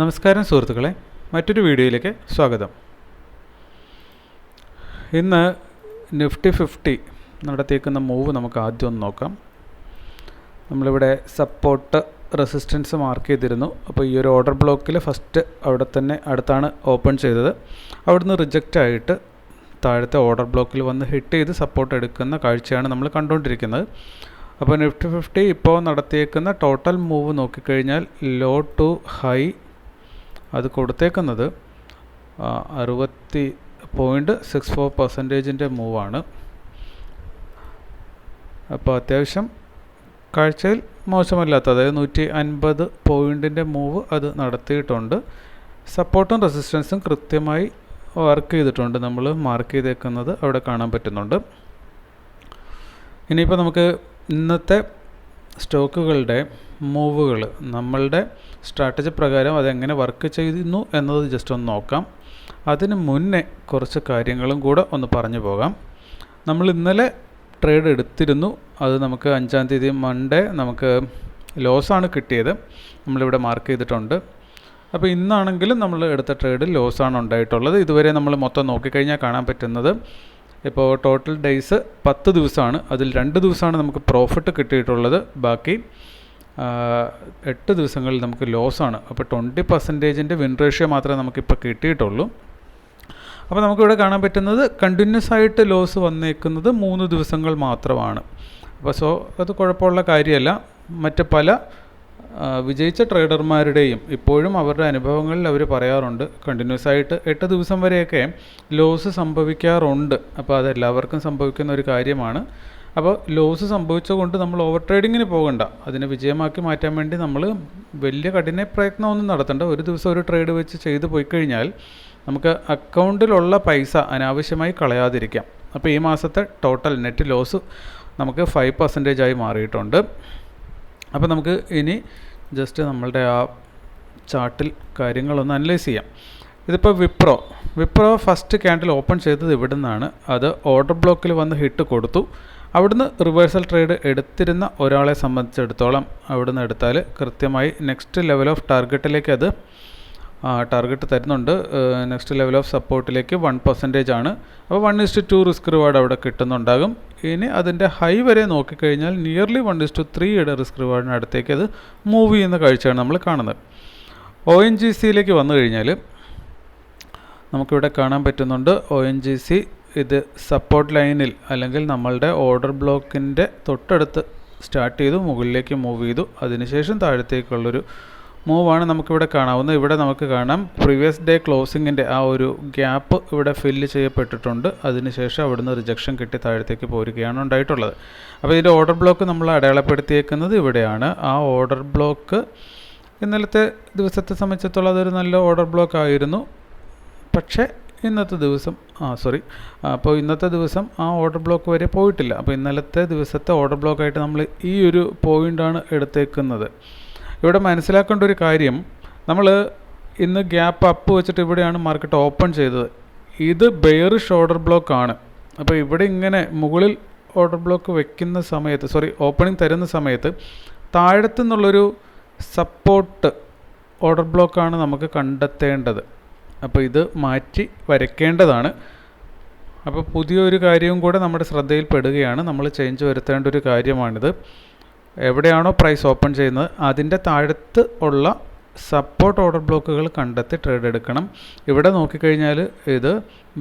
നമസ്കാരം സുഹൃത്തുക്കളെ മറ്റൊരു വീഡിയോയിലേക്ക് സ്വാഗതം. ഇന്ന് നിഫ്റ്റി ഫിഫ്റ്റി നടത്തിയേക്കുന്ന മൂവ് നമുക്ക് ആദ്യം ഒന്ന് നോക്കാം. നമ്മളിവിടെ സപ്പോർട്ട് റെസിസ്റ്റൻസ് മാർക്ക് ചെയ്തിരുന്നു. അപ്പോൾ ഈ ഒരു ഓർഡർ ബ്ലോക്കിൽ ഫസ്റ്റ് അവിടെ തന്നെ അടുത്താണ് ഓപ്പൺ ചെയ്തത്. അവിടുന്ന് റിജക്റ്റ് ആയിട്ട് താഴത്തെ ഓർഡർ ബ്ലോക്കിൽ വന്ന് ഹിറ്റ് ചെയ്ത് സപ്പോർട്ട് എടുക്കുന്ന കാഴ്ചയാണ് നമ്മൾ കണ്ടുകൊണ്ടിരിക്കുന്നത്. അപ്പോൾ നിഫ്റ്റി ഫിഫ്റ്റി ഇപ്പോൾ നടത്തിയേക്കുന്ന ടോട്ടൽ മൂവ് നോക്കിക്കഴിഞ്ഞാൽ ലോ ടു ഹൈ അത് കൊടുത്തേക്കുന്നത് അറുപത്തി പോയിന്റ് സിക്സ് ഫോർ പെർസെന്റേജിന്റെ മൂവാണ്. അപ്പോൾ അത്യാവശ്യം കാഴ്ചയിൽ മോശമല്ലാത്ത അതായത് നൂറ്റി അൻപത് പോയിന്റിന്റെ മൂവ് അത് നടത്തിയിട്ടുണ്ട്. സപ്പോർട്ടും റെസിസ്റ്റൻസും കൃത്യമായി വർക്ക് ചെയ്തിട്ടുണ്ട്. നമ്മൾ മാർക്ക് ചെയ്തേക്കുന്നത് അവിടെ കാണാൻ പറ്റുന്നുണ്ട്. ഇനിയിപ്പോൾ നമുക്ക് ഇന്നത്തെ സ്റ്റോക്കുകളുടെ മൂവുകൾ നമ്മളുടെ സ്ട്രാറ്റജി പ്രകാരം അതെങ്ങനെ വർക്ക് ചെയ്യുന്നു എന്നത് ജസ്റ്റ് ഒന്ന് നോക്കാം. അതിന് മുന്നേ കുറച്ച് കാര്യങ്ങളും കൂടെ ഒന്ന് പറഞ്ഞു പോകാം. നമ്മൾ ഇന്നലെ ട്രേഡ് എടുത്തിരുന്നു. അത് നമുക്ക് അഞ്ചാം തീയതി മൺഡേ നമുക്ക് ലോസാണ് കിട്ടിയത്. നമ്മളിവിടെ മാർക്ക് ചെയ്തിട്ടുണ്ട്. അപ്പോൾ ഇന്നാണെങ്കിലും നമ്മൾ എടുത്ത ട്രേഡ് ലോസാണ് ഉണ്ടായിട്ടുള്ളത്. ഇതുവരെ നമ്മൾ മൊത്തം നോക്കിക്കഴിഞ്ഞാൽ കാണാൻ പറ്റുന്നത് ഇപ്പോൾ ടോട്ടൽ ഡേയ്സ് പത്ത് ദിവസമാണ്. അതിൽ രണ്ട് ദിവസമാണ് നമുക്ക് പ്രോഫിറ്റ് കിട്ടിയിട്ടുള്ളത്. ബാക്കി എട്ട് ദിവസങ്ങളിൽ നമുക്ക് ലോസാണ് അപ്പോൾ ട്വന്റി പെർസെന്റേജിന്റെ വിൻ റേഷ്യോ മാത്രമേ നമുക്കിപ്പോൾ കിട്ടിയിട്ടുള്ളൂ. അപ്പോൾ നമുക്കിവിടെ കാണാൻ പറ്റുന്നത് കണ്ടിന്യൂസ് ആയിട്ട് ലോസ് വന്നേക്കുന്നത് മൂന്ന് ദിവസങ്ങൾ മാത്രമാണ്. അപ്പോൾ സോ അത് കുഴപ്പമുള്ള കാര്യമല്ല. മറ്റ് പല വിജയിച്ച ട്രേഡർമാരുടെയും ഇപ്പോഴും അവരുടെ അനുഭവങ്ങളിൽ അവർ പറയാറുണ്ട് കണ്ടിന്യൂസ് ആയിട്ട് എട്ട് ദിവസം വരെയൊക്കെ ലോസ് സംഭവിക്കാറുണ്ട്. അപ്പോൾ അത് എല്ലാവർക്കും സംഭവിക്കുന്ന ഒരു കാര്യമാണ്. അപ്പോൾ ലോസ് സംഭവിച്ചുകൊണ്ട് നമ്മൾ ഓവർ ട്രേഡിങ്ങിന് പോകണ്ട. അതിനെ വിജയമാക്കി മാറ്റാൻ വേണ്ടി നമ്മൾ വലിയ കഠിന പ്രയത്നമൊന്നും നടത്തണ്ട. ഒരു ദിവസം ഒരു ട്രേഡ് വെച്ച് ചെയ്തു പോയി കഴിഞ്ഞാൽ നമുക്ക് അക്കൗണ്ടിലുള്ള പൈസ അനാവശ്യമായി കളയാതിരിക്കാം. അപ്പോൾ ഈ മാസത്തെ ടോട്ടൽ നെറ്റ് ലോസ് നമുക്ക് ഫൈവ് പെർസെന്റേജ് ആയി മാറിയിട്ടുണ്ട്. അപ്പോൾ നമുക്ക് ഇനി ജസ്റ്റ് നമ്മളുടെ ആ ചാർട്ടിൽ കാര്യങ്ങളൊന്ന് അനലൈസ് ചെയ്യാം. ഇതിപ്പോൾ Wipro. Wipro first candle open ചെയ്തത് ഇവിടെ നിന്നാണ് അത് ഓർഡർ ബ്ലോക്കിൽ വന്ന് ഹിറ്റ് കൊടുത്തു. അവിടുന്ന് റിവേഴ്സൽ ട്രേഡ് എടുത്തിരുന്ന ഒരാളെ സംബന്ധിച്ചിടത്തോളം അവിടുന്ന് എടുത്താൽ കൃത്യമായി നെക്സ്റ്റ് ലെവൽ ഓഫ് ടാർഗറ്റിലേക്ക് അത് ടാർഗറ്റ് തരുന്നുണ്ട്. നെക്സ്റ്റ് ലെവൽ ഓഫ് സപ്പോർട്ടിലേക്ക് വൺ പെർസെന്റേജ് ആണ്. അപ്പോൾ one is to two risk reward അവിടെ കിട്ടുന്നുണ്ടാകും. ഇനി അതിന്റെ ഹൈ വരെ നോക്കിക്കഴിഞ്ഞാൽ നിയർലി വൺ ഇസ്റ്റു ത്രീയുടെ റിസ്ക് റിവാർഡിന് അടുത്തേക്ക് അത് മൂവ് ചെയ്യുന്ന കാഴ്ചയാണ് നമ്മൾ കാണുന്നത്. ഒ എൻ ജി സിയിലേക്ക് വന്നു കഴിഞ്ഞാൽ നമുക്കിവിടെ കാണാൻ പറ്റുന്നുണ്ട് ഒ എൻ ജി സി ഇത് സപ്പോർട്ട് ലൈനിൽ അല്ലെങ്കിൽ നമ്മളുടെ ഓർഡർ ബ്ലോക്കിന്റെ തൊട്ടടുത്ത് സ്റ്റാർട്ട് ചെയ്തു മുകളിലേക്ക് മൂവ് ചെയ്തു. അതിനുശേഷം താഴത്തേക്കുള്ളൊരു മൂവാണ് നമുക്കിവിടെ കാണാവുന്നത്. ഇവിടെ നമുക്ക് കാണാം പ്രീവിയസ് ഡേ ക്ലോസിങ്ങിന്റെ ആ ഒരു ഗ്യാപ്പ് ഇവിടെ ഫില്ല് ചെയ്യപ്പെട്ടിട്ടുണ്ട്. അതിനുശേഷം അവിടുന്ന് റിജക്ഷൻ കിട്ടി താഴത്തേക്ക് പോരുകയാണ് ഉണ്ടായിട്ടുള്ളത്. അപ്പോൾ ഇതിന്റെ ഓർഡർ ബ്ലോക്ക് നമ്മൾ അടയാളപ്പെടുത്തിയേക്കുന്നത് ഇവിടെയാണ്. ആ ഓർഡർ ബ്ലോക്ക് ഇന്നലത്തെ ദിവസത്തെ സംബന്ധിച്ചിടത്തോളം അതൊരു നല്ല ഓർഡർ ബ്ലോക്ക് ആയിരുന്നു. പക്ഷേ ഇന്നത്തെ ദിവസം ആ സോറി അപ്പോൾ ഇന്നത്തെ ദിവസം ആ ഓർഡർ ബ്ലോക്ക് വരെ പോയിട്ടില്ല. അപ്പോൾ ഇന്നലത്തെ ദിവസത്തെ ഓർഡർ ബ്ലോക്കായിട്ട് നമ്മൾ ഈ ഒരു പോയിന്റാണ് എടുത്തേക്കുന്നത്. ഇവിടെ മനസ്സിലാക്കേണ്ട ഒരു കാര്യം നമ്മൾ ഇന്ന് ഗ്യാപ്പ് അപ്പ് വെച്ചിട്ട് ഇവിടെയാണ് മാർക്കറ്റ് ഓപ്പൺ ചെയ്തത്. ഇത് ബെയറിഷ് ഓർഡർ ബ്ലോക്ക് ആണ്. അപ്പോൾ ഇവിടെ ഇങ്ങനെ മുകളിൽ ഓർഡർ ബ്ലോക്ക് വെക്കുന്ന സമയത്ത് സോറി ഓപ്പണിംഗ് തരുന്ന സമയത്ത് താഴത്തു നിന്നുള്ളൊരു സപ്പോർട്ട് ഓർഡർ ബ്ലോക്കാണ് നമുക്ക് കണ്ടെത്തേണ്ടത്. അപ്പോൾ ഇത് മാറ്റി വരയ്ക്കേണ്ടതാണ്. അപ്പോൾ പുതിയൊരു കാര്യവും കൂടെ നമ്മുടെ ശ്രദ്ധയിൽപ്പെടുകയാണ്. നമ്മൾ ചേഞ്ച് വരുത്തേണ്ട ഒരു കാര്യമാണിത്. എവിടെയാണോ പ്രൈസ് ഓപ്പൺ ചെയ്യുന്നത് അതിന്റെ താഴത്ത് ഉള്ള സപ്പോർട്ട് ഓർഡർ ബ്ലോക്കുകൾ കണ്ടെത്തി ട്രേഡ് എടുക്കണം. ഇവിടെ നോക്കിക്കഴിഞ്ഞാൽ ഇത്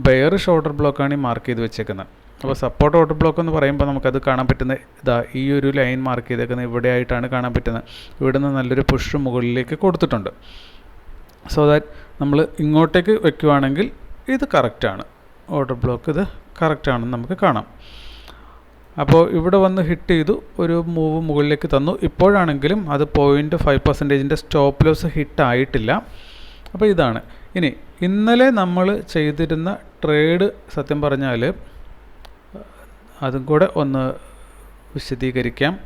ബെയറിഷ് ഓർഡർ ബ്ലോക്കാണ് ഈ മാർക്ക് ചെയ്ത് വെച്ചേക്കുന്നത്. അപ്പോൾ സപ്പോർട്ട് ഓർഡർ ബ്ലോക്ക് എന്ന് പറയുമ്പോൾ നമുക്കത് കാണാൻ പറ്റുന്ന ഇതാ ഈ ഒരു ലൈൻ മാർക്ക് ചെയ്തേക്കുന്നത് ഇവിടെ ആയിട്ടാണ് കാണാൻ പറ്റുന്നത്. ഇവിടുന്ന് നല്ലൊരു പുഷ് മുകളിലേക്ക് കൊടുത്തിട്ടുണ്ട്. സോ ദാറ്റ് നമ്മൾ ഇങ്ങോട്ടേക്ക് വെക്കുവാണെങ്കിൽ ഇത് കറക്റ്റാണ്. ഓർഡർ ബ്ലോക്ക് ഇത് കറക്റ്റാണെന്ന് നമുക്ക് കാണാം. അപ്പോൾ ഇവിടെ വന്ന് ഹിറ്റ് ചെയ്തു ഒരു മൂവ് മുകളിലേക്ക് തന്നു. ഇപ്പോഴാണെങ്കിലും അത് പോയിന്റ് ഫൈവ് പെർസെന്റേജിന്റെ സ്റ്റോപ്പ് ലോസ് ഹിറ്റ് ആയിട്ടില്ല. അപ്പോൾ ഇതാണ്. ഇനി ഇന്നലെ നമ്മൾ ചെയ്തിരുന്ന ട്രേഡ് സത്യം പറഞ്ഞാൽ അതും കൂടെ ഒന്ന് വിശദീകരിക്കാം.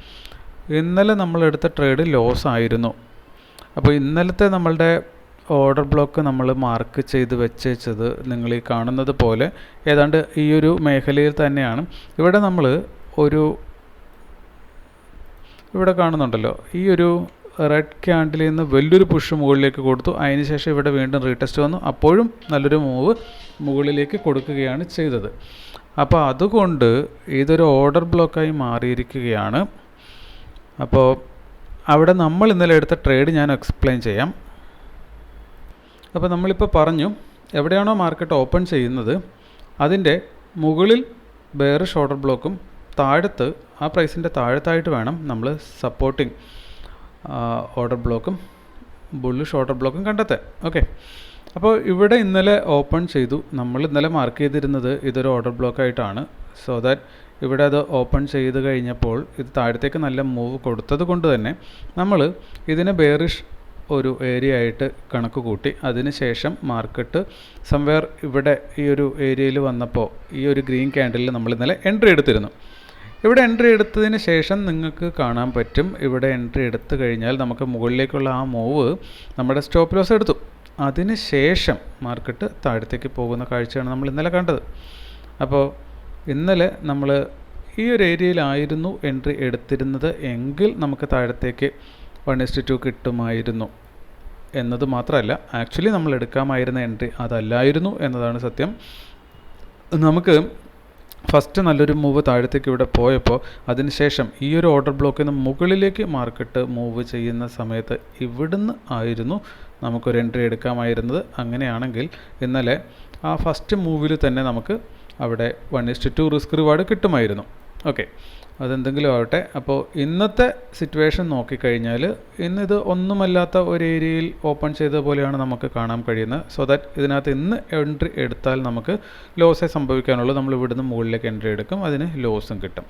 ഇന്നലെ നമ്മളെടുത്ത ട്രേഡ് ലോസ് ആയിരുന്നു. അപ്പോൾ ഇന്നലത്തെ നമ്മളുടെ ഓർഡർ ബ്ലോക്ക് നമ്മൾ മാർക്ക് ചെയ്ത് വെച്ചത് നിങ്ങൾ ഈ കാണുന്നത് പോലെ. ഏതാണ്ട് ഈ ഒരു മേഖലയിൽ തന്നെയാണ്. ഇവിടെ നമ്മൾ ഒരു ഇവിടെ കാണുന്നുണ്ടല്ലോ. ഈ ഒരു റെഡ് ക്യാൻഡിൽ നിന്ന് വലിയൊരു പുഷ് മുകളിലേക്ക് കൊടുത്തു. അതിനുശേഷം ഇവിടെ വീണ്ടും റീടെസ്റ്റ് വന്നു. അപ്പോഴും നല്ലൊരു മൂവ് മുകളിലേക്ക് കൊടുക്കുകയാണ് ചെയ്തത്. അപ്പോൾ അതുകൊണ്ട് ഇതൊരു ഓർഡർ ബ്ലോക്കായി മാറിയിരിക്കുകയാണ്. അപ്പോൾ അവിടെ നമ്മൾ ഇന്നലെ എടുത്ത ട്രേഡ് ഞാൻ എക്സ്പ്ലെയിൻ ചെയ്യാം. അപ്പോൾ നമ്മളിപ്പോൾ പറഞ്ഞു എവിടെയാണോ മാർക്കറ്റ് ഓപ്പൺ ചെയ്യുന്നത് അതിന്റെ മുകളിൽ ബെയറിഷ് ഓർഡർ ബ്ലോക്കും താഴത്ത് ആ പ്രൈസിന്റെ താഴത്തായിട്ട് വേണം നമ്മൾ സപ്പോർട്ടിങ് ഓർഡർ ബ്ലോക്കും ബുള്ളിഷ് ഓർഡർ ബ്ലോക്കും കണ്ടെത്താൻ. ഓക്കെ അപ്പോൾ ഇവിടെ ഇന്നലെ ഓപ്പൺ ചെയ്തു. നമ്മൾ ഇന്നലെ മാർക്ക് ചെയ്തിരുന്നത് ഇതൊരു ഓർഡർ ബ്ലോക്കായിട്ടാണ് സോ ദാറ്റ് ഇവിടെ അത് ഓപ്പൺ ചെയ്ത് കഴിഞ്ഞപ്പോൾ ഇത് താഴത്തേക്ക് നല്ല മൂവ് കൊടുത്തത് കൊണ്ട് തന്നെ നമ്മൾ ഇതിനെ ബെയറിഷ് ഒരു ഏരിയ ആയിട്ട് കണക്ക് കൂട്ടി. അതിനുശേഷം മാർക്കറ്റ് സംവെയർ ഇവിടെ ഈ ഒരു ഏരിയയിൽ വന്നപ്പോൾ ഈ ഒരു ഗ്രീൻ ക്യാൻഡലിൽ നമ്മൾ ഇന്നലെ എൻട്രി എടുത്തിരുന്നു. ഇവിടെ എൻട്രി എടുത്തതിന് ശേഷം നിങ്ങൾക്ക് കാണാൻ പറ്റും. ഇവിടെ എൻട്രി എടുത്തു കഴിഞ്ഞാൽ നമുക്ക് മുകളിലേക്കുള്ള ആ മൂവ് നമ്മുടെ സ്റ്റോപ്പ് ലോസ് എടുത്തു. അതിന് ശേഷം മാർക്കറ്റ് താഴത്തേക്ക് പോകുന്ന കാഴ്ചയാണ് നമ്മൾ ഇന്നലെ കണ്ടത്. അപ്പോൾ ഇന്നലെ നമ്മൾ ഈ ഒരു ഏരിയയിലായിരുന്നു എൻട്രി എടുത്തിരുന്നത്. എങ്കിൽ നമുക്ക് താഴത്തേക്ക് വൺ ടു കിട്ടുമായിരുന്നു. എന്നത് മാത്രമല്ല ആക്ച്വലി നമ്മൾ എടുക്കാമായിരുന്ന എൻട്രി അതല്ലായിരുന്നു എന്നതാണ് സത്യം. നമുക്ക് ഫസ്റ്റ് നല്ലൊരു മൂവ് താഴത്തേക്ക് ഇവിടെ പോയപ്പോൾ അതിനുശേഷം ഈ ഒരു ഓർഡർ ബ്ലോക്കിൽ നിന്ന് മുകളിലേക്ക് മാർക്കറ്റ് മൂവ് ചെയ്യുന്ന സമയത്ത് ഇവിടുന്ന് ആയിരുന്നു നമുക്കൊരു എൻട്രി എടുക്കാമായിരുന്നത്. അങ്ങനെയാണെങ്കിൽ ഇന്നലെ ആ ഫസ്റ്റ് മൂവിൽ തന്നെ നമുക്ക് അവിടെ one is to two risk reward കിട്ടുമായിരുന്നു. ഓക്കെ അതെന്തെങ്കിലും ആവട്ടെ. അപ്പോൾ ഇന്നത്തെ സിറ്റുവേഷൻ നോക്കിക്കഴിഞ്ഞാൽ ഇന്നിത് ഒന്നുമല്ലാത്ത ഒരു ഏരിയയിൽ ഓപ്പൺ ചെയ്ത പോലെയാണ് നമുക്ക് കാണാൻ കഴിയുന്നത്. സോ ദാറ്റ് ഇതിനകത്ത് ഇന്ന് എൻട്രി എടുത്താൽ നമുക്ക് ലോസേ സംഭവിക്കാനുള്ളൂ. നമ്മൾ ഇവിടുന്ന് മുകളിലേക്ക് എൻട്രി എടുക്കും. അതിന് ലോസും കിട്ടും.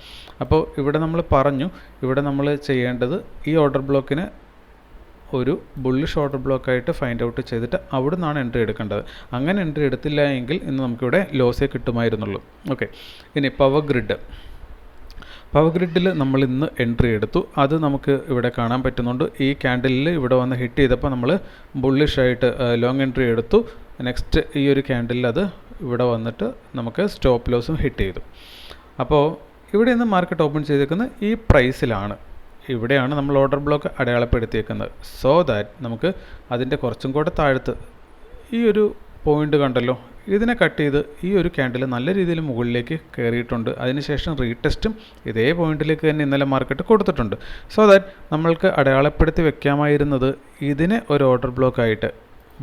അപ്പോൾ ഇവിടെ നമ്മൾ പറഞ്ഞു ഇവിടെ നമ്മൾ ചെയ്യേണ്ടത് ഈ ഓർഡർ ബ്ലോക്കിന് ഒരു ബുള്ളിഷ് ഓർഡർ ബ്ലോക്കായിട്ട് ഫൈൻഡ് ഔട്ട് ചെയ്തിട്ട് അവിടെ നിന്നാണ് എൻട്രി എടുക്കേണ്ടത്. അങ്ങനെ എൻട്രി എടുത്തില്ല എങ്കിൽ ഇന്ന് നമുക്കിവിടെ ലോസേ കിട്ടുമായിരുന്നുള്ളൂ. ഓക്കെ ഇനി പവർ ഗ്രിഡ് പവർ ഗ്രിഡിൽ നമ്മൾ ഇന്ന് എൻട്രി എടുത്തു. അത് നമുക്ക് ഇവിടെ കാണാൻ പറ്റുന്നുണ്ട്. ഈ ക്യാൻഡിലിൽ ഇവിടെ വന്ന് ഹിറ്റ് ചെയ്തപ്പോൾ നമ്മൾ ബുള്ളിഷായിട്ട് ലോങ് എൻട്രി എടുത്തു. നെക്സ്റ്റ് ഈ ഒരു ക്യാൻഡിലിൽ അത് ഇവിടെ വന്നിട്ട് നമുക്ക് സ്റ്റോപ്പ് ലോസും ഹിറ്റ് ചെയ്തു. അപ്പോൾ ഇവിടെ നിന്ന് മാർക്കറ്റ് ഓപ്പൺ ചെയ്തേക്കുന്നത് ഈ പ്രൈസിലാണ് ഇവിടെയാണ് നമ്മൾ ഓർഡർ ബ്ലോക്ക് അടയാളപ്പെടുത്തിയേക്കുന്നത്. സോ ദാറ്റ് നമുക്ക് അതിന്റെ കുറച്ചും കൂടെ താഴത്ത് ഈ ഒരു പോയിന്റ് കണ്ടല്ലോ. ഇതിനെ കട്ട് ചെയ്ത് ഈ ഒരു ക്യാൻഡിൽ നല്ല രീതിയിൽ മുകളിലേക്ക് കയറിയിട്ടുണ്ട്. അതിനുശേഷം റീടെസ്റ്റും ഇതേ പോയിന്റിലേക്ക് തന്നെ ഇന്നലെ മാർക്കറ്റ് കൊടുത്തിട്ടുണ്ട്. സോ ദാറ്റ് നമ്മൾക്ക് അടയാളപ്പെടുത്തി വെക്കാമായിരുന്നത് ഇതിനെ ഒരു ഓർഡർ ബ്ലോക്ക് ആയിട്ട്.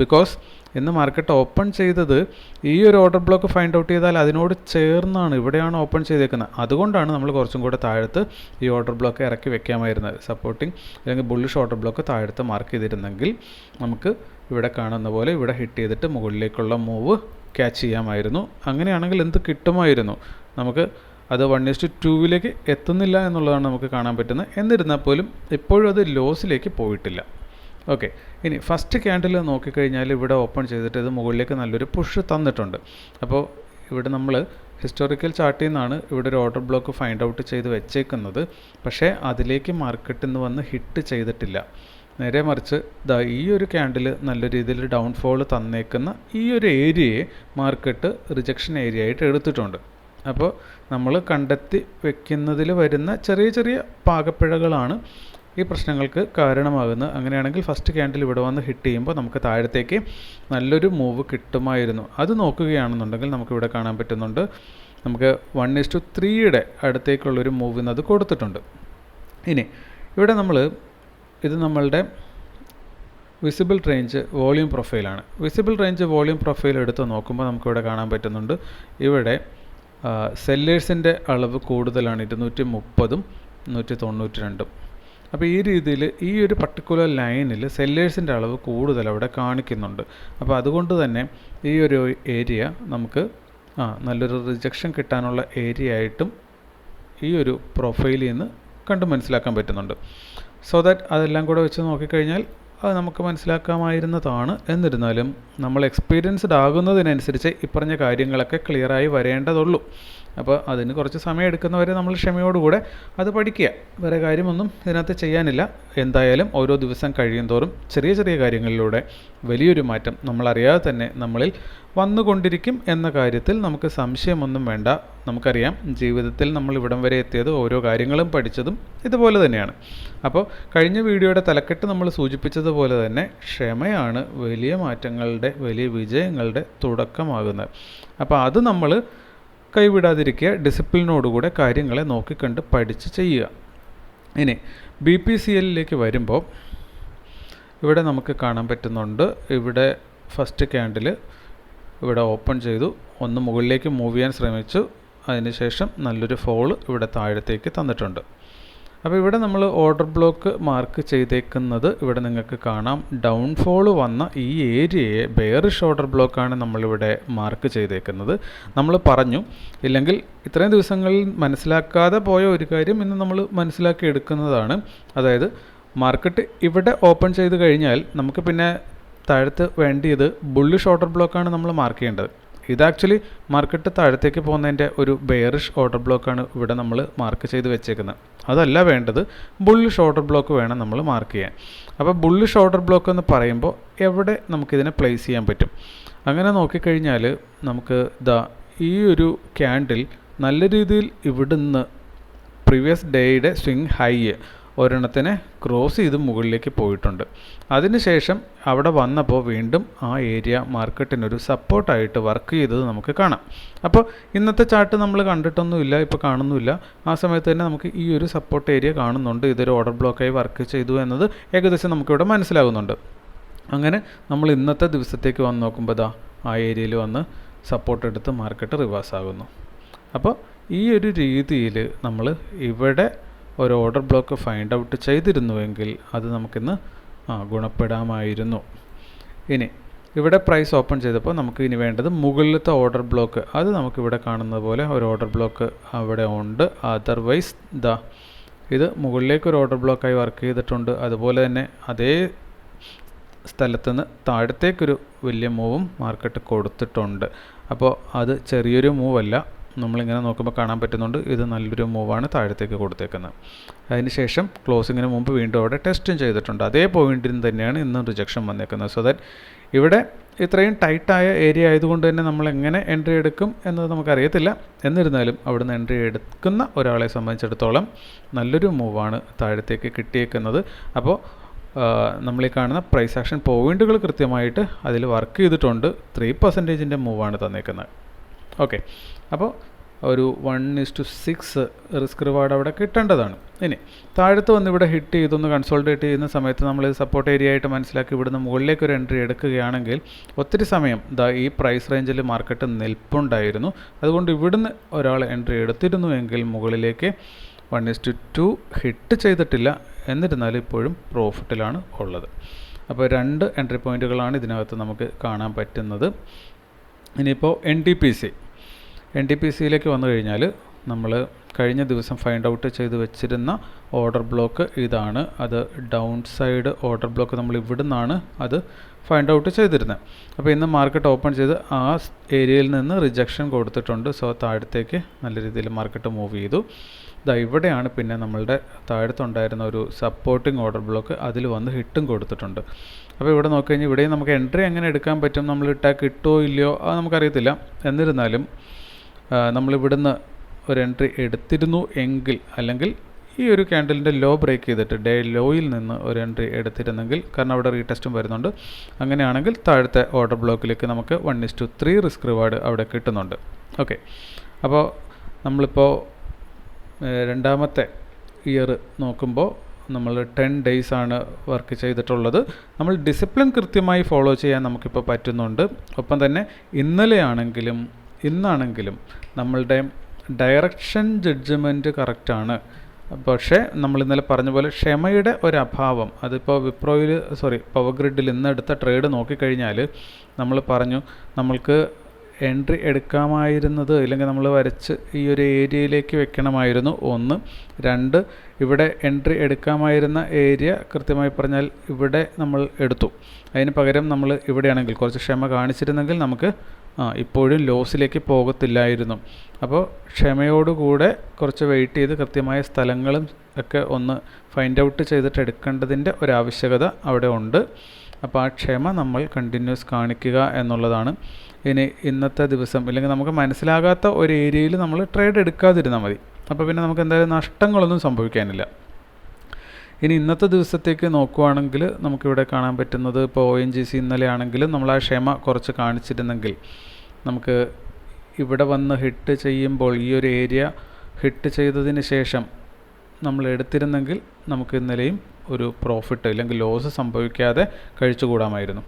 ബിക്കോസ് ഇന്ന് മാർക്കറ്റ് ഓപ്പൺ ചെയ്തത് ഈ ഒരു ഓർഡർ ബ്ലോക്ക് ഫൈൻഡ് ഔട്ട് ചെയ്താൽ അതിനോട് ചേർന്നാണ് ഇവിടെയാണ് ഓപ്പൺ ചെയ്തേക്കുന്നത്. അതുകൊണ്ടാണ് നമ്മൾ കുറച്ചും കൂടെ താഴത്ത് ഈ ഓർഡർ ബ്ലോക്ക് ഇറക്കി വെക്കാമായിരുന്നത്. സപ്പോർട്ടിങ് അല്ലെങ്കിൽ ബുള്ളിഷ് ഓർഡർ ബ്ലോക്ക് താഴത്ത് മാർക്ക് ചെയ്തിരുന്നെങ്കിൽ നമുക്ക് ഇവിടെ കാണുന്ന പോലെ ഇവിടെ ഹിറ്റ് ചെയ്തിട്ട് മുകളിലേക്കുള്ള മൂവ് ക്യാച്ച് ചെയ്യാമായിരുന്നു. അങ്ങനെയാണെങ്കിൽ എന്ത് കിട്ടുമായിരുന്നു? നമുക്ക് അത് വൺ ഇസ്റ്റ് ടൂവിലേക്ക് എത്തുന്നില്ല എന്നുള്ളതാണ് നമുക്ക് കാണാൻ പറ്റുന്നത്. എന്നിരുന്നാൽ പോലും ഇപ്പോഴും അത് ലോസിലേക്ക് പോയിട്ടില്ല. ഓക്കെ ഇനി ഫസ്റ്റ് ക്യാൻഡിൽ നോക്കിക്കഴിഞ്ഞാൽ ഇവിടെ ഓപ്പൺ ചെയ്തിട്ട് ഇത് മുകളിലേക്ക് നല്ലൊരു പുഷ് തന്നിട്ടുണ്ട്. അപ്പോൾ ഇവിടെ നമ്മൾ ഹിസ്റ്റോറിക്കൽ ചാർട്ടിൽ നിന്നാണ് ഇവിടെ ഒരു ഓർഡർ ബ്ലോക്ക് ഫൈൻഡ് ഔട്ട് ചെയ്ത് വെച്ചേക്കുന്നത്. പക്ഷേ അതിലേക്ക് മാർക്കറ്റിൽ നിന്ന് വന്ന് ഹിറ്റ് ചെയ്തിട്ടില്ല. നേരെ മറിച്ച് ദാ ഈ ഒരു ക്യാൻഡിൽ നല്ല രീതിയിൽ ഡൗൺഫോൾ തന്നേക്കുന്ന ഈ ഒരു ഏരിയയെ മാർക്കറ്റ് റിജക്ഷൻ ഏരിയ ആയിട്ട് എടുത്തിട്ടുണ്ട്. അപ്പോൾ നമ്മൾ കണ്ടെത്തി വെക്കുന്നതിൽ വരുന്ന ചെറിയ ചെറിയ പാകപ്പിഴകളാണ് ഈ പ്രശ്നങ്ങൾക്ക് കാരണമാകുന്നത്. അങ്ങനെയാണെങ്കിൽ ഫസ്റ്റ് ക്യാൻഡിൽ ഇവിടെ വന്ന് ഹിറ്റ് ചെയ്യുമ്പോൾ നമുക്ക് താഴത്തേക്ക് നല്ലൊരു മൂവ് കിട്ടുമായിരുന്നു. അത് നോക്കുകയാണെന്നുണ്ടെങ്കിൽ നമുക്കിവിടെ കാണാൻ പറ്റുന്നുണ്ട്. നമുക്ക് വൺ ഇസ് ടു ത്രീയുടെ അടുത്തേക്കുള്ളൊരു മൂവ് അത് കൊടുത്തിട്ടുണ്ട്. ഇനി ഇവിടെ നമ്മൾ ഇത് നമ്മളുടെ വിസിബിൾ റേഞ്ച് വോളിയം പ്രൊഫൈലാണ് വിസിബിൾ റേഞ്ച് വോളിയം പ്രൊഫൈൽ എടുത്ത് നോക്കുമ്പോൾ നമുക്കിവിടെ കാണാൻ പറ്റുന്നുണ്ട്. ഇവിടെ സെല്ലേഴ്സിന്റെ അളവ് കൂടുതലാണ്. ഇരുന്നൂറ്റി മുപ്പതും നൂറ്റി തൊണ്ണൂറ്റി രണ്ടും അപ്പോൾ ഈ രീതിയിൽ ഈ ഒരു പർട്ടിക്കുലർ ലൈനിൽ സെല്ലേഴ്സിന്റെ അളവ് കൂടുതൽ അവിടെ കാണിക്കുന്നുണ്ട്. അപ്പോൾ അതുകൊണ്ട് തന്നെ ഈ ഒരു ഏരിയ നമുക്ക് ആ നല്ലൊരു റിജക്ഷൻ കിട്ടാനുള്ള ഏരിയ ആയിട്ടും ഈ ഒരു പ്രൊഫൈലിൽ നിന്ന് കണ്ട് മനസ്സിലാക്കാൻ പറ്റുന്നുണ്ട്. സോ ദാറ്റ് അതെല്ലാം കൂടെ വെച്ച് നോക്കിക്കഴിഞ്ഞാൽ അത് നമുക്ക് മനസ്സിലാക്കാമായിരുന്നതാണ്. എന്നിരുന്നാലും നമ്മൾ എക്സ്പീരിയൻസ്ഡ് ആകുന്നതിനനുസരിച്ച് ഇപ്പറഞ്ഞ കാര്യങ്ങളൊക്കെ ക്ലിയറായി വരേണ്ടതുള്ളൂ. അപ്പോൾ അതിന് കുറച്ച് സമയം എടുക്കുന്നവരെ നമ്മൾ ക്ഷമയോടുകൂടെ അത് പഠിക്കുക. വേറെ കാര്യമൊന്നും ഇതിനകത്ത് ചെയ്യാനില്ല. എന്തായാലും ഓരോ ദിവസം കഴിയും തോറും ചെറിയ ചെറിയ കാര്യങ്ങളിലൂടെ വലിയൊരു മാറ്റം നമ്മളറിയാതെ തന്നെ നമ്മളിൽ വന്നുകൊണ്ടിരിക്കും എന്ന കാര്യത്തിൽ നമുക്ക് സംശയമൊന്നും വേണ്ട. നമുക്കറിയാം ജീവിതത്തിൽ നമ്മൾ ഇവിടം വരെ എത്തിയത് ഓരോ കാര്യങ്ങളും പഠിച്ചതും ഇതുപോലെ തന്നെയാണ്. അപ്പോൾ കഴിഞ്ഞ വീഡിയോയുടെ തലക്കെട്ട് നമ്മൾ സൂചിപ്പിച്ചതുപോലെ തന്നെ ക്ഷമയാണ് വലിയ മാറ്റങ്ങളുടെ വലിയ വിജയങ്ങളുടെ തുടക്കമാകുന്നത്. അപ്പോൾ അത് നമ്മൾ കൈവിടാതിരിക്കുക ഡിസിപ്ലിനോടുകൂടെ കാര്യങ്ങളെ നോക്കിക്കണ്ട് പഠിച്ച് ചെയ്യുക. ഇനി ബി പി സി എല്ലിലേക്ക് വരുമ്പോൾ ഇവിടെ നമുക്ക് കാണാൻ പറ്റുന്നുണ്ട്. ഇവിടെ ഫസ്റ്റ് ക്യാൻഡിൽ ഇവിടെ ഓപ്പൺ ചെയ്തു. ഒന്ന് മുകളിലേക്ക് മൂവ് ചെയ്യാൻ ശ്രമിച്ചു. അതിനുശേഷം നല്ലൊരു ഫോൾ ഇവിടെ താഴത്തേക്ക് തന്നിട്ടുണ്ട്. അപ്പോൾ ഇവിടെ നമ്മൾ ഓർഡർ ബ്ലോക്ക് മാർക്ക് ചെയ്തേക്കുന്നത് ഇവിടെ നിങ്ങൾക്ക് കാണാം. ഡൗൺഫോൾ വന്ന ഈ ഏരിയയെ ബെയറിഷ് ഓർഡർ ബ്ലോക്കാണ് നമ്മളിവിടെ മാർക്ക് ചെയ്തേക്കുന്നത്. നമ്മൾ പറഞ്ഞു ഇല്ലെങ്കിൽ ഇത്രയും ദിവസങ്ങളിൽ മനസ്സിലാക്കാതെ പോയ ഒരു കാര്യം ഇന്ന് നമ്മൾ മനസ്സിലാക്കി എടുക്കുന്നതാണ്. അതായത് മാർക്കറ്റ് ഇവിടെ ഓപ്പൺ ചെയ്ത് കഴിഞ്ഞാൽ നമുക്ക് പിന്നെ താഴത്ത് വേണ്ടിയത് ബുള്ളിഷ് ഓർഡർ ബ്ലോക്കാണ് നമ്മൾ മാർക്ക് ചെയ്യേണ്ടത്. ഇത് ആക്ച്വലി മാർക്കറ്റ് താഴത്തേക്ക് പോകുന്നതിന്റെ ഒരു ബെയറിഷ് ഓർഡർ ബ്ലോക്കാണ് ഇവിടെ നമ്മൾ മാർക്ക് ചെയ്ത് വെച്ചേക്കുന്നത്. അതല്ല വേണ്ടത് ബുള്ളിഷ് ഓർഡർ ബ്ലോക്ക് വേണം നമ്മൾ മാർക്ക് ചെയ്യാൻ. അപ്പോൾ ബുള്ളിഷ് ഓർഡർ ബ്ലോക്ക് എന്ന് പറയുമ്പോൾ എവിടെ നമുക്കിതിനെ പ്ലേസ് ചെയ്യാൻ പറ്റും? അങ്ങനെ നോക്കിക്കഴിഞ്ഞാൽ നമുക്ക് ദാ ഈ ഒരു ക്യാൻഡിൽ നല്ല രീതിയിൽ ഇവിടുന്ന് പ്രീവിയസ് ഡേയുടെ സ്വിങ് ഹൈ ഒരെണ്ണത്തിനെ ക്രോസ് ചെയ്ത് മുകളിലേക്ക് പോയിട്ടുണ്ട്. അതിനുശേഷം അവിടെ വന്നപ്പോൾ വീണ്ടും ആ ഏരിയ മാർക്കറ്റിനൊരു സപ്പോർട്ടായിട്ട് വർക്ക് ചെയ്തത് നമുക്ക് കാണാം. അപ്പോൾ ഇന്നത്തെ ചാർട്ട് നമ്മൾ കണ്ടിട്ടൊന്നുമില്ല ഇപ്പോൾ കാണുന്നില്ല ആ സമയത്ത് തന്നെ നമുക്ക് ഈ ഒരു സപ്പോർട്ട് ഏരിയ കാണുന്നുണ്ട്. ഇതൊരു ഓർഡർ ബ്ലോക്കായി വർക്ക് ചെയ്തു എന്നത് ഏകദേശം നമുക്കിവിടെ മനസ്സിലാകുന്നുണ്ട്. അങ്ങനെ നമ്മൾ ഇന്നത്തെ ദിവസത്തേക്ക് വന്ന് നോക്കുമ്പോൾ ദാ ആ ഏരിയയിൽ വന്ന് സപ്പോർട്ട് എടുത്ത് മാർക്കറ്റ് റിവേഴ്സ് ആകുന്നു. അപ്പോൾ ഈ ഒരു രീതിയിൽ നമ്മൾ ഇവിടെ ഒരു ഓർഡർ ബ്ലോക്ക് ഫൈൻഡ് ഔട്ട് ചെയ്തിരുന്നുവെങ്കിൽ അത് നമുക്കിന്ന് ഗുണപ്പെടാമായിരുന്നു. ഇനി ഇവിടെ പ്രൈസ് ഓപ്പൺ ചെയ്തപ്പോൾ നമുക്ക് ഇനി വേണ്ടത് മുകളിലത്തെ ഓർഡർ ബ്ലോക്ക് അത് നമുക്കിവിടെ കാണുന്നത് പോലെ ഒരു ഓർഡർ ബ്ലോക്ക് അവിടെ ഉണ്ട്. അതർവൈസ് ദ ഇത് മുകളിലേക്ക് ഒരു ഓർഡർ ബ്ലോക്കായി വർക്ക് ചെയ്തിട്ടുണ്ട്. അതുപോലെ തന്നെ അതേ സ്ഥലത്തുനിന്ന് താഴത്തേക്കൊരു വലിയ മൂവും മാർക്കറ്റ് കൊടുത്തിട്ടുണ്ട്. അപ്പോൾ അത് ചെറിയൊരു മൂവല്ല നമ്മളിങ്ങനെ നോക്കുമ്പോൾ കാണാൻ പറ്റുന്നുണ്ട് ഇത് നല്ലൊരു മൂവാണ് താഴത്തേക്ക് കൊടുത്തേക്കുന്നത് അതിനുശേഷം ക്ലോസിങ്ങിന് മുമ്പ് വീണ്ടും അവിടെ ടെസ്റ്റും ചെയ്തിട്ടുണ്ട്. അതേ പോയിന്റിൽ നിന്ന് തന്നെയാണ് ഇന്നും റിജക്ഷൻ വന്നേക്കുന്നത്. സോ ദാറ്റ് ഇവിടെ ഇത്രയും ടൈറ്റായ ഏരിയ ആയതുകൊണ്ട് തന്നെ നമ്മൾ എങ്ങനെ എൻട്രി എടുക്കും എന്നത് നമുക്കറിയത്തില്ല. എന്നിരുന്നാലും അവിടുന്ന് എൻട്രി എടുക്കുന്ന ഒരാളെ സംബന്ധിച്ചിടത്തോളം നല്ലൊരു മൂവാണ് താഴത്തേക്ക് കിട്ടിയേക്കുന്നത്. അപ്പോൾ നമ്മൾ ഈ കാണുന്ന പ്രൈസ് ആക്ഷൻ പോയിന്റുകൾ കൃത്യമായിട്ട് അതിൽ വർക്ക് ചെയ്തിട്ടുണ്ട്. ത്രീ പെർസെന്റേജിന്റെ മൂവാണ് തന്നേക്കുന്നത് ഓക്കെ അപ്പോൾ ഒരു one is to six risk reward അവിടെ കിട്ടേണ്ടതാണ്. ഇനി താഴത്ത് വന്ന് ഇവിടെ ഹിറ്റ് ചെയ്തൊന്ന് കൺസോൾട്ടേറ്റ് ചെയ്യുന്ന സമയത്ത് നമ്മൾ സപ്പോർട്ട് ഏരിയ ആയിട്ട് മനസ്സിലാക്കി ഇവിടുന്ന് മുകളിലേക്ക് ഒരു എൻട്രി എടുക്കുകയാണെങ്കിൽ ഒത്തിരി സമയം ദാ ഈ പ്രൈസ് റേഞ്ചിൽ മാർക്കറ്റ് നിൽപ്പുണ്ടായിരുന്നു. അതുകൊണ്ട് ഇവിടുന്ന് ഒരാൾ എൻട്രി എടുത്തിരുന്നു എങ്കിൽ മുകളിലേക്ക് one is to two hit ചെയ്തിട്ടില്ല. എന്നിരുന്നാലും ഇപ്പോഴും പ്രോഫിറ്റിലാണ് ഉള്ളത്. അപ്പോൾ രണ്ട് എൻട്രി പോയിന്റുകളാണ് ഇതിനകത്ത് നമുക്ക് കാണാൻ പറ്റുന്നത്. ഇനിയിപ്പോൾ N T P C N T P സിയിലേക്ക് വന്നു കഴിഞ്ഞാൽ നമ്മൾ കഴിഞ്ഞ ദിവസം ഫൈൻഡ് ഔട്ട് ചെയ്ത് വെച്ചിരുന്ന ഓർഡർ ബ്ലോക്ക് ഇതാണ്. അത് ഡൗൺ സൈഡ് ഓർഡർ ബ്ലോക്ക് നമ്മൾ ഇവിടുന്നാണ് അത് ഫൈൻഡ് ഔട്ട് ചെയ്തിരുന്നത്. അപ്പോൾ ഇന്ന് മാർക്കറ്റ് ഓപ്പൺ ചെയ്ത് ആ ഏരിയയിൽ നിന്ന് റിജക്ഷൻ കൊടുത്തിട്ടുണ്ട്. സോ താഴത്തേക്ക് നല്ല രീതിയിൽ മാർക്കറ്റ് മൂവ് ചെയ്തു. ഇതാ ഇവിടെയാണ് പിന്നെ നമ്മളുടെ താഴത്തുണ്ടായിരുന്ന ഒരു സപ്പോർട്ടിംഗ് ഓർഡർ ബ്ലോക്ക് അതിൽ വന്ന് ഹിട്ടും കൊടുത്തിട്ടുണ്ട്. അപ്പോൾ ഇവിടെ നോക്കിക്കഴിഞ്ഞാൽ ഇവിടെയും നമുക്ക് എൻട്രി എങ്ങനെ എടുക്കാൻ പറ്റും? നമ്മൾ ഇട്ടാൽ കിട്ടുമോ ഇല്ലയോ? അത് നമുക്കറിയത്തില്ല. എന്നിരുന്നാലും നമ്മളിവിടുന്ന് ഒരു എൻട്രി എടുത്തിരുന്നു എങ്കിൽ അല്ലെങ്കിൽ ഈ ഒരു ക്യാൻഡലിന്റെ ലോ ബ്രേക്ക് ചെയ്തിട്ട് ഡേ ലോയിൽ നിന്ന് ഒരു എൻട്രി എടുത്തിരുന്നെങ്കിൽ കാരണം അവിടെ റീടെസ്റ്റും വരുന്നുണ്ട്. അങ്ങനെയാണെങ്കിൽ താഴത്തെ ഓർഡർ ബ്ലോക്കിലേക്ക് നമുക്ക് one is to three risk reward അവിടെ കിട്ടുന്നുണ്ട്. ഓക്കെ അപ്പോൾ നമ്മളിപ്പോൾ രണ്ടാമത്തെ ഇയർ നോക്കുമ്പോൾ നമ്മൾ ടെൻ ഡേയ്സ് ആണ് വർക്ക് ചെയ്തിട്ടുള്ളത്. നമ്മൾ ഡിസിപ്ലിൻ കൃത്യമായി ഫോളോ ചെയ്യാൻ നമുക്കിപ്പോൾ പറ്റുന്നുണ്ട്. ഒപ്പം തന്നെ ഇന്നലെയാണെങ്കിലും ഇന്നാണെങ്കിലും നമ്മളുടെ ഡയറക്ഷൻ ജഡ്ജ്മെന്റ് കറക്റ്റാണ് പക്ഷേ നമ്മൾ ഇന്നലെ പറഞ്ഞ പോലെ ക്ഷമയുടെ ഒരു അഭാവം അതിപ്പോൾ വിപ്രോയിൽ സോറി പവർ ഗ്രിഡിൽ ഇന്ന് എടുത്ത ട്രേഡ് നോക്കിക്കഴിഞ്ഞാൽ നമ്മൾ പറഞ്ഞു നമ്മൾക്ക് എൻട്രി എടുക്കാമായിരുന്നത് ഇല്ലെങ്കിൽ നമ്മൾ വരച്ച് ഈ ഒരു ഏരിയയിലേക്ക് വെക്കണമായിരുന്നു. ഒന്ന്. രണ്ട് ഇവിടെ എൻട്രി എടുക്കാമായിരുന്ന ഏരിയ കൃത്യമായി പറഞ്ഞാൽ ഇവിടെ നമ്മൾ എടുത്തു. അതിന് പകരം നമ്മൾ ഇവിടെയാണെങ്കിൽ കുറച്ച് ക്ഷമ കാണിച്ചിരുന്നെങ്കിൽ നമുക്ക് ആ ഇപ്പോഴും ലോസിലേക്ക് പോകത്തില്ലായിരുന്നു. അപ്പോൾ ക്ഷമയോടുകൂടെ കുറച്ച് വെയിറ്റ് ചെയ്ത് കൃത്യമായ സ്ഥലങ്ങളും ഒക്കെ ഒന്ന് ഫൈൻഡ് ഔട്ട് ചെയ്തിട്ട് എടുക്കേണ്ടതിന്റെ ഒരാവശ്യകത അവിടെ ഉണ്ട്. അപ്പോൾ ആ ക്ഷമ നമ്മൾ കണ്ടിന്യൂസ് കാണിക്കുക എന്നുള്ളതാണ്. ഇനി ഇന്നത്തെ ദിവസം ഇല്ലെങ്കിൽ നമുക്ക് മനസ്സിലാകാത്ത ഒരു ഏരിയയിൽ നമ്മൾ ട്രേഡ് എടുക്കാതിരുന്നാൽ മതി. അപ്പോൾ പിന്നെ നമുക്ക് എന്തായാലും നഷ്ടങ്ങളൊന്നും സംഭവിക്കാനില്ല. ഇനി ഇന്നത്തെ ദിവസത്തേക്ക് നോക്കുവാണെങ്കിൽ നമുക്കിവിടെ കാണാൻ പറ്റുന്നത് ഇപ്പോൾ ഒ എൻ ജി സി ഇന്നലെ ആണെങ്കിലും നമ്മൾ ആ ക്ഷമ കുറച്ച് കാണിച്ചിരുന്നെങ്കിൽ നമുക്ക് ഇവിടെ വന്ന് ഹിറ്റ് ചെയ്യുമ്പോൾ ഈ ഒരു ഏരിയ ഹിറ്റ് ചെയ്തതിന് ശേഷം നമ്മൾ എടുത്തിരുന്നെങ്കിൽ നമുക്ക് ഇന്നലെയും ഒരു പ്രോഫിറ്റ് അല്ലെങ്കിൽ ലോസ് സംഭവിക്കാതെ കഴിച്ചുകൂടാമായിരുന്നു.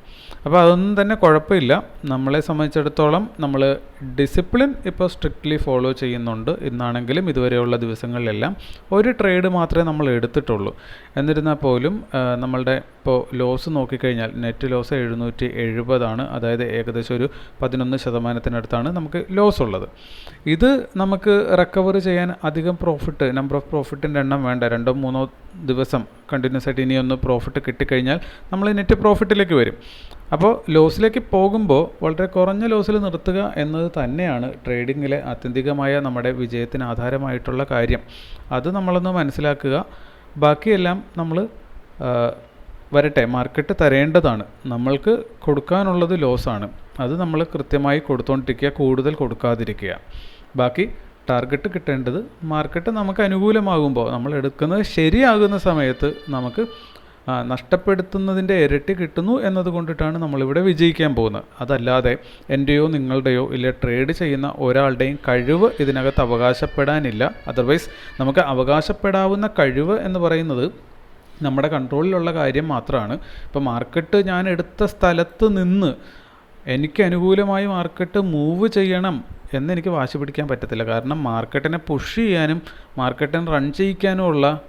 അപ്പോൾ അതൊന്നും തന്നെ കുഴപ്പമില്ല. നമ്മളെ സംബന്ധിച്ചിടത്തോളം നമ്മൾ ഡിസിപ്ലിൻ ഇപ്പോൾ സ്ട്രിക്റ്റ്ലി ഫോളോ ചെയ്യുന്നുണ്ട് ഇന്നാണെങ്കിലും ഇതുവരെയുള്ള ദിവസങ്ങളിലെല്ലാം ഒരു ട്രേഡ് മാത്രമേ നമ്മൾ എടുത്തിട്ടുള്ളൂ. എന്നിരുന്നാൽ പോലും നമ്മളുടെ ഇപ്പോൾ ലോസ് നോക്കിക്കഴിഞ്ഞാൽ നെറ്റ് ലോസ് എഴുന്നൂറ്റി എഴുപതാണ് അതായത് ഏകദേശം ഒരു പതിനൊന്ന് ശതമാനത്തിനടുത്താണ് നമുക്ക് ലോസ് ഉള്ളത്. ഇത് നമുക്ക് റിക്കവർ ചെയ്യാൻ അധികം പ്രോഫിറ്റ് നമ്പർ ഓഫ് പ്രോഫിറ്റിന്റെ എണ്ണം വേണ്ട. രണ്ടോ മൂന്നോ ദിവസം കണ്ടിന്യൂസ് ആയിട്ട് ഇനി ഒന്ന് പ്രോഫിറ്റ് കിട്ടിക്കഴിഞ്ഞാൽ നമ്മൾ നെറ്റ് പ്രോഫിറ്റിലേക്ക് വരും. അപ്പോൾ ലോസിലേക്ക് പോകുമ്പോൾ വളരെ കുറഞ്ഞ ലോസിൽ നിർത്തുക എന്നത് തന്നെയാണ് ട്രേഡിങ്ങിലെ ആത്യന്തികമായ നമ്മുടെ വിജയത്തിന് ആധാരമായിട്ടുള്ള കാര്യം. അത് നമ്മളൊന്ന് മനസ്സിലാക്കുക. ബാക്കിയെല്ലാം നമ്മൾ വരട്ടെ മാർക്കറ്റ് തരേണ്ടതാണ്. നമ്മൾക്ക് കൊടുക്കാനുള്ളത് ലോസാണ് അത് നമ്മൾ കൃത്യമായി കൊടുത്തുകൊണ്ടിരിക്കുക കൂടുതൽ കൊടുക്കാതിരിക്കുക. ബാക്കി ടാർഗറ്റ് കിട്ടേണ്ടത് മാർക്കറ്റ് നമുക്ക് അനുകൂലമാകുമ്പോൾ നമ്മൾ എടുക്കുന്നത് ശരിയാകുന്ന സമയത്ത് നമുക്ക് നഷ്ടപ്പെടുത്തുന്നതിന്റെ ഇരട്ടി കിട്ടുന്നു എന്നതുകൊണ്ടിട്ടാണ് നമ്മളിവിടെ വിജയിക്കാൻ പോകുന്നത്. അതല്ലാതെ എന്റെയോ നിങ്ങളുടെയോ ഇല്ല ട്രേഡ് ചെയ്യുന്ന ഒരാളുടെയും കഴിവ് ഇതിനകത്ത് അവകാശപ്പെടാനില്ല. അതർവൈസ് നമുക്ക് അവകാശപ്പെടാവുന്ന കഴിവ് എന്ന് പറയുന്നത് നമ്മുടെ കൺട്രോളിലുള്ള കാര്യം മാത്രമാണ് ഇപ്പോൾ മാർക്കറ്റ് ഞാൻ എടുത്ത സ്ഥലത്ത് നിന്ന് എനിക്ക് അനുകൂലമായി മാർക്കറ്റ് മൂവ് ചെയ്യണം എന്നെനിക്ക് വാശി പിടിക്കാൻ പറ്റത്തില്ല. കാരണം മാർക്കറ്റിനെ പുഷ് ചെയ്യാനും മാർക്കറ്റിനെ റൺ ചെയ്യിക്കാനും ഉള്ള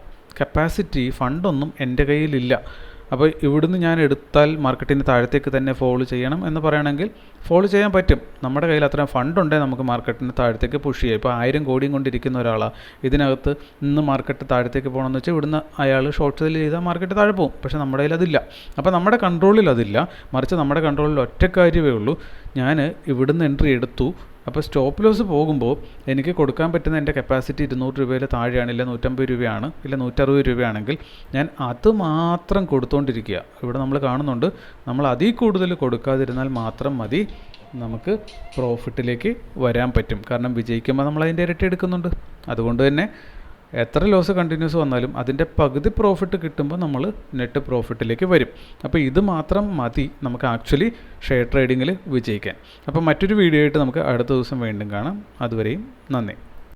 കപ്പാസിറ്റി ഫണ്ടൊന്നും എന്റെ കയ്യിലില്ല. അപ്പോൾ ഇവിടുന്ന് ഞാൻ എടുത്താൽ മാർക്കറ്റിന് താഴത്തേക്ക് തന്നെ ഫോളോ ചെയ്യണം എന്ന് പറയുകയാണെങ്കിൽ ഫോളോ ചെയ്യാൻ പറ്റും. നമ്മുടെ കയ്യിൽ അത്രയും ഫണ്ട് ഉണ്ടെങ്കിൽ നമുക്ക് മാർക്കറ്റിന് താഴത്തേക്ക് പുഷ് ചെയ്യാം. ഇപ്പോൾ ആയിരം കോടിയും കൊണ്ടിരിക്കുന്ന ഒരാളാണ് ഇതിനകത്ത് ഇന്ന് മാർക്കറ്റ് താഴത്തേക്ക് പോകണമെന്ന് വെച്ചാൽ ഇവിടുന്ന് അയാൾ ഷോർട്ട് സെല്ല് ചെയ്താൽ മാർക്കറ്റ് താഴെ പോകും. പക്ഷേ നമ്മുടെ കയ്യിൽ അതില്ല. അപ്പോൾ നമ്മുടെ കൺട്രോളിൽ അതില്ല. മറിച്ച് നമ്മുടെ കൺട്രോളിൽ ഒറ്റ കാര്യമേ ഉള്ളൂ. ഞാൻ ഇവിടുന്ന് എൻട്രി എടുത്തു. അപ്പോൾ സ്റ്റോപ്പ് ലോസ് പോകുമ്പോൾ എനിക്ക് കൊടുക്കാൻ പറ്റുന്ന എന്റെ കപ്പാസിറ്റി ഇരുന്നൂറ് രൂപയിൽ താഴെയാണ് ഇല്ല നൂറ്റമ്പത് രൂപയാണ് ഇല്ല നൂറ്ററുപത് രൂപയാണെങ്കിൽ ഞാൻ അത് മാത്രം കൊടുത്തുകൊണ്ടിരിക്കുക ഇവിടെ നമ്മൾ കാണുന്നുണ്ട് നമ്മൾ അതിൽ കൂടുതൽ കൊടുക്കാതിരുന്നാൽ മാത്രം മതി നമുക്ക് പ്രോഫിറ്റിലേക്ക് വരാൻ പറ്റും. കാരണം വിജയിക്കുമ്പോൾ നമ്മൾ അതിന്റെ ഇരട്ടി എടുക്കുന്നുണ്ട്. അതുകൊണ്ട് തന്നെ എത്ര ലോസ് കണ്ടിന്യൂസ് വന്നാലും അതിന്റെ പകുതി പ്രോഫിറ്റ് കിട്ടുമ്പോൾ നമ്മൾ നെറ്റ് പ്രോഫിറ്റിലേക്ക് വരും. അപ്പോൾ ഇത് മാത്രം മതി നമുക്ക് ആക്ച്വലി ഷെയർ ട്രേഡിങ്ങിൽ വിജയിക്കാൻ. അപ്പോൾ മറ്റൊരു വീഡിയോ ആയിട്ട് നമുക്ക് അടുത്ത ദിവസം വീണ്ടും കാണാം. അതുവരെയും നന്ദി.